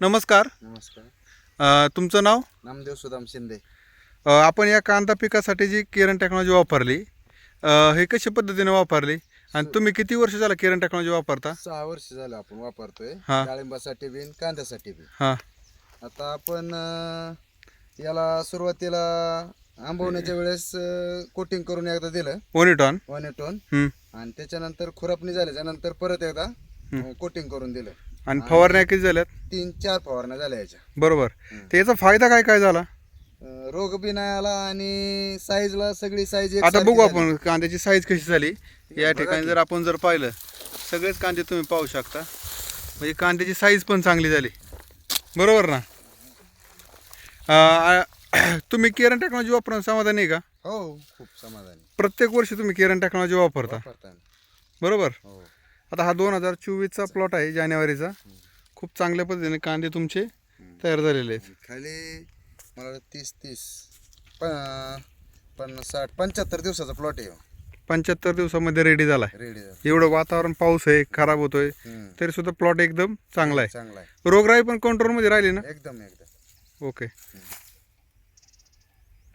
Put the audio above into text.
नमस्कार. नमस्कार. अ, तुमचं नाव? नामदेव सुदाम शिंदे. अ, आपण या कांदा पिकासाठी जी केरन टेक्नॉलॉजी वापरली अ, हे कशा पद्धतीने वापरली? आणि तुम्ही किती वर्ष झालं केरन टेक्नॉलॉजी वापरता? सहा वर्ष झालं आपण वापरतोय. हा. डाळिंबासाठी बी आणि कांद्यासाठी बी. हां. आता आपण अं, याला सुरुवातीला आंबवण्याच्या वेळेस कोटिंग करून एकदा दिलं. ओनिटॉन वन टोन हं. आणि त्याच्यानंतर खुरपणी झाल्याच्यानंतर परत एकदा कोटिंग करून दिलं. आणि फवारण्या किती झाल्यात? तीन चार फवारण्या झाल्या याच्या. बरोबर. तर याचा फायदा काय काय झाला? अं, रोग बी नाही आला आणि साईजला सगळी साईज आता बघू आपण कांद्याची साईज कशी झाली. या ठिकाणी जर आपण जर पाहिलं सगळेच कांदे तुम्ही पाहू शकता. म्हणजे कांद्याची साईज पण चांगली झाली. बरोबर ना? अ, आ- तुम्ही केरन टेक्नॉलॉजी वापरून समाधानी आहे का? हो खूप समाधानी. प्रत्येक वर्षी तुम्ही केरन टेक्नॉलॉजी वापरता. बरोबर? हो. आता हा दोन हजार चोवीसचा प्लॉट आहे जानेवारीचा. खूप चांगल्या पद्धतीने कांदे तुमचे तयार झालेले आहेत. खाली मला वाटतं तीस तीस प पन्नास साठ पंच्याहत्तर दिवसाचा प्लॉट आहे पंच्याहत्तर दिवसामध्ये रेडी झाला आहे रेडी एवढं वातावरण पाऊस आहे खराब होतोय तरी सुद्धा प्लॉट एकदम चांगला आहे. चांगला आहे. रोगराई पण कंट्रोलमध्ये राहिली ना? एकदम एकदम. ओके